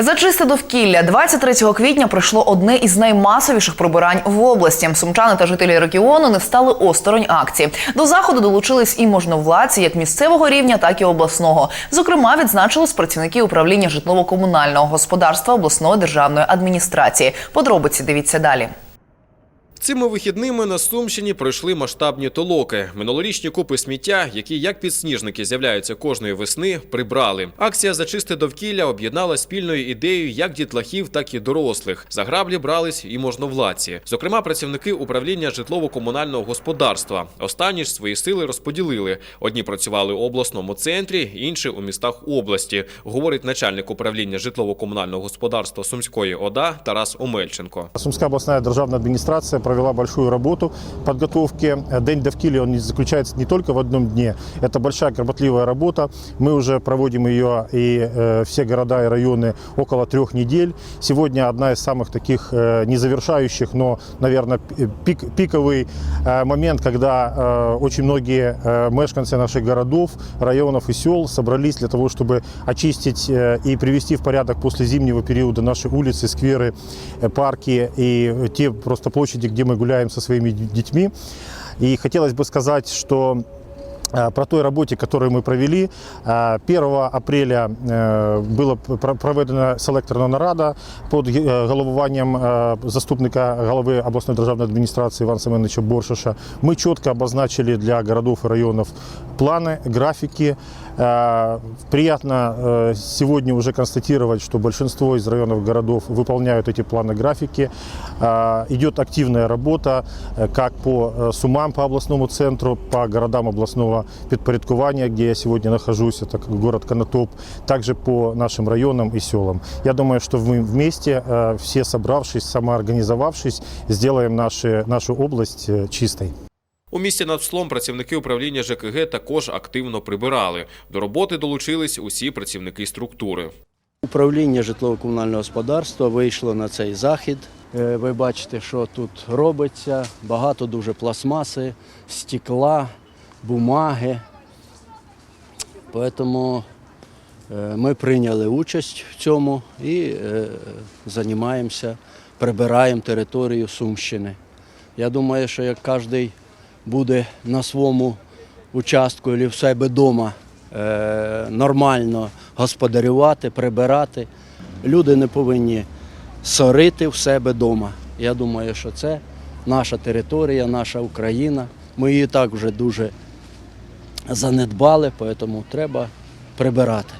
За чисте довкілля 23 квітня пройшло одне із наймасовіших прибирань в області. Сумчани та жителі регіону не стали осторонь акції. До заходу долучились і можновладці як місцевого рівня, так і обласного. Зокрема, відзначились працівники управління житлово-комунального господарства обласної державної адміністрації. Подробиці дивіться далі. Цими вихідними на Сумщині пройшли масштабні толоки. Минулорічні купи сміття, які як підсніжники з'являються кожної весни, прибрали. Акція за чисте довкілля об'єднала спільною ідеєю як дітлахів, так і дорослих. За граблі брались і можновладці. Зокрема, працівники управління житлово-комунального господарства. Останні ж свої сили розподілили. Одні працювали у обласному центрі, інші у містах області. Говорить начальник управління житлово-комунального господарства Сумської ОДА Тарас Омельченко. Сумская областная державная администрация провела большую работу подготовки. День довкілля он не заключается не только в одном дне. Это большая кропотливая работа. Мы уже проводим ее и э, все города и районы около трех недель. Сегодня одна из самых таких э, незавершающих, но, наверное, пик, пиковый э, момент, когда э, очень многие э, мешканцы наших городов, районов и сел собрались для того, чтобы очистить э, и привести в порядок после зимнего периода наши улицы, скверы, э, парки и те просто площади, где мы гуляем со своими детьми. И хотелось бы сказать, что э, про той работе, которую мы провели. Э, 1 апреля э, была пр- проведена селекторна нарада під е, головуванням е, заступника голови обласної державної адміністрації Івана Семеновича Боршиша. Ми чітко обозначили для городов и районов планы, графики. Э, Приятно э, сегодня уже констатировать, что большинство из районов городов выполняют эти планы, графики. Э, Идет активная работа как по Сумам, по областному центру, по городам областного подпорядкования, где я сегодня нахожусь, это город Конотоп, также по нашим районам и селам. Я думаю, что мы вместе, все собравшись, самоорганизовавшись, сделаем наши, нашу область чистой. У місті над Вслом працівники управління ЖКГ також активно прибирали. До роботи долучились усі працівники структури. Управління житлово-комунального господарства вийшло на цей захід. Е, Ви бачите, що тут робиться. Багато дуже пластмаси, стекла, бумаги. Тому е, ми прийняли участь в цьому і е, займаємося, прибираємо територію Сумщини. Я думаю, що як кожен буде на своєму участку або в себе вдома е, нормально господарювати, прибирати, люди не повинні сорити в себе вдома. Я думаю, що це наша територія, наша Україна. Ми її так вже дуже занедбали, тому треба прибирати.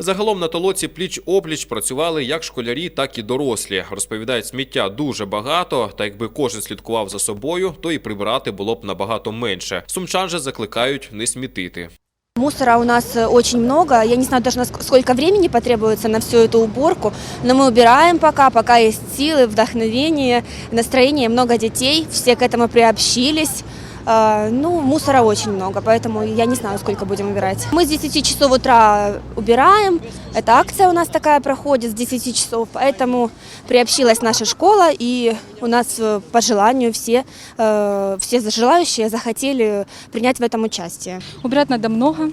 Загалом на толоці пліч-опліч працювали як школярі, так і дорослі. Розповідають, сміття дуже багато, та якби кожен слідкував за собою, то і прибирати було б набагато менше. Сумчан же закликають не смітити. Мусора у нас э, очень много. Я не знаю даже наск- сколько времени потребуется на всю эту уборку, но мы убираем пока, пока есть силы, вдохновение, настроение, много детей, все к этому приобщились. А, Ну, мусора очень много, поэтому я не знаю, сколько будем убирать. Мы с 10 часов утра убираем. Эта акция у нас такая проходит с 10 часов, поэтому приобщилась наша школа, и у нас э, по желанию все, э, все желающие захотели принять в этом участие. Убирать надо много.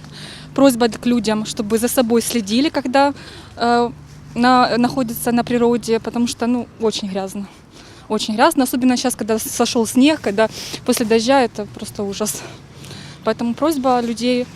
Просьба к людям, чтобы за собой следили, когда э, на, находятся на природе, потому что ну, очень грязно. Очень грязно, особенно сейчас, когда сошел снег, когда после дождя это просто ужас. Поэтому просьба людей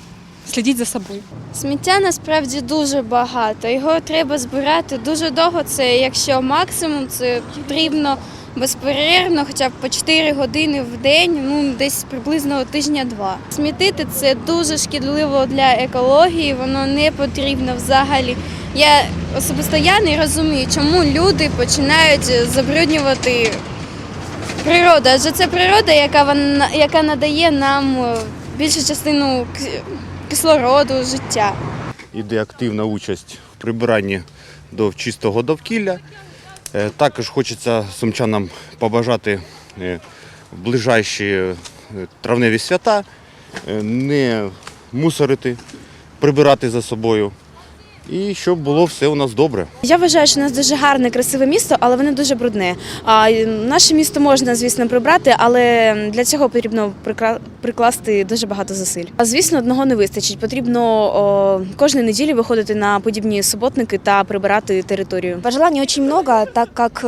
следить за собой. Сміття насправді дуже багато. Його треба збирати дуже довго. Це якщо максимум, це потрібно безперервно, хоча б по 4 години в день, ну десь приблизно тижня-два. Смітити це дуже шкідливо для екології, воно не потрібно взагалі. Я особисто я не розумію, чому люди починають забруднювати природу. Адже це природа, яка вона яка надає нам е, більшу частину кислороду, життя. іде активна участь в прибиранні до чистого довкілля. Е, Також хочеться сумчанам побажати е, ближайші травневі свята не мусорити, прибирати за собою і щоб було все у нас добре. Я вважаю, що у нас дуже гарне, красиве місто, але воно дуже брудне. А е, наше місто можна, звісно, прибрати, але для цього потрібно прикра- прикласти дуже багато зусиль. А звісно, одного не вистачить. Потрібно о, кожної неділі виходити на подібні суботники та прибирати територію. Пожеланий очень много, так как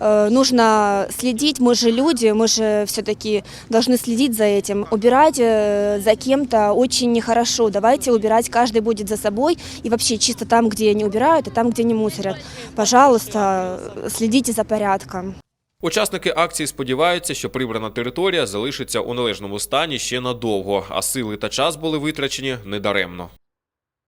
э, нужно следить. Мы же люди, мы же все-таки должны следить за этим. Убирать э, за кем-то очень нехорошо. Давайте убирать, каждый будет за собой. И вообще чисто там, где не убирают, и там, где не мусорят. Пожалуйста, следите за порядком. Учасники акції сподіваються, що прибрана територія залишиться у належному стані ще надовго, а сили та час були витрачені недаремно.